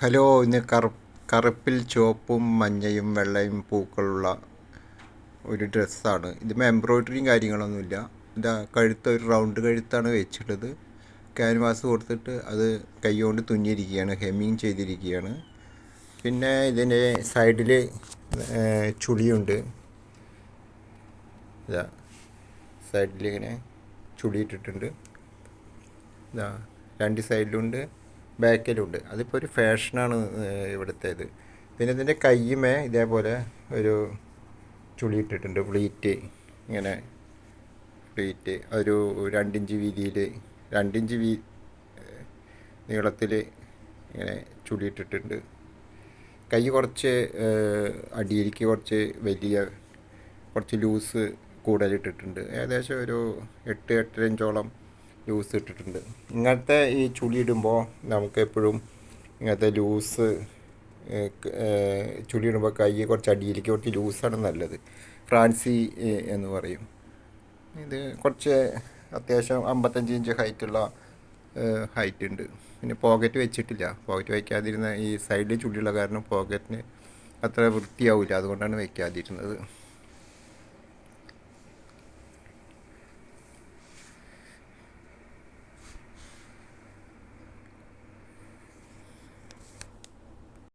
Hello ഇന്ന് കറു കറുപ്പിൽ ചുവപ്പും മഞ്ഞയും വെള്ളയും പൂക്കളുള്ള ഒരു ഡ്രസ്സാണ്. ഇതിന്മേൽ എംബ്രോയ്ഡറിയും കാര്യങ്ങളൊന്നുമില്ല. ഇതാ കഴുത്ത് ഒരു റൗണ്ട് കഴുത്താണ് വെച്ചിട്ടത് ക്യാൻവാസ് കൊടുത്തിട്ട് അത് കൈകൊണ്ട് തുന്നിയിരിക്കുകയാണ് ഹെമ്മിങ് ചെയ്തിരിക്കുകയാണ്. പിന്നെ ഇതിന്റെ സൈഡിൽ ചുളിയുണ്ട്. ഇതാ സൈഡിലിങ്ങനെ ചുളിയിട്ടിട്ടുണ്ട്. ഇതാ രണ്ട് സൈഡിലുണ്ട് ബാക്കിലുണ്ട്. അതിപ്പോൾ ഒരു ഫാഷനാണ് ഇവിടുത്തേത്. പിന്നെ ഇതിന്റെ കയ്യുമേ ഇതേപോലെ ഒരു ചുളി ഇട്ടിട്ടുണ്ട് പ്ലീറ്റ് ഇങ്ങനെ പ്ലീറ്റ് ഒരു രണ്ടിഞ്ച് വീതിയിൽ രണ്ടിഞ്ച് വീ നീളത്തിൽ ഇങ്ങനെ ചുളി ഇട്ടിട്ടുണ്ട് കൈ കുറച്ച് അടിയിലേക്ക് കുറച്ച് വലിയ കുറച്ച് ലൂസ് കൂടുതലിട്ടിട്ടുണ്ട് ഏകദേശം ഒരു എട്ട് എട്ടര ഇഞ്ചോളം ലൂസ് ഇട്ടിട്ടുണ്ട്. ഇങ്ങനത്തെ ഈ ചുളി ഇടുമ്പോൾ നമുക്ക് എപ്പോഴും ഇങ്ങനത്തെ ലൂസ് ചുളി ഇടുമ്പോൾ കൈ കുറച്ച് അടിയിലേക്ക് കുറച്ച് ലൂസാണ് നല്ലത്. ഫ്രാൻസി എന്ന് പറയും. ഇത് കുറച്ച് അത്യാവശ്യം അമ്പത്തഞ്ച് ഇഞ്ച് ഹൈറ്റുള്ള ഹൈറ്റ് ഉണ്ട്. പിന്നെ പോക്കറ്റ് വെച്ചിട്ടില്ല. പോക്കറ്റ് വയ്ക്കാതിരുന്ന ഈ സൈഡിൽ ചുള്ളിയുള്ള കാരണം പോക്കറ്റിന് അത്ര വൃത്തിയാവില്ല. അതുകൊണ്ടാണ് വയ്ക്കാതിരുന്നത്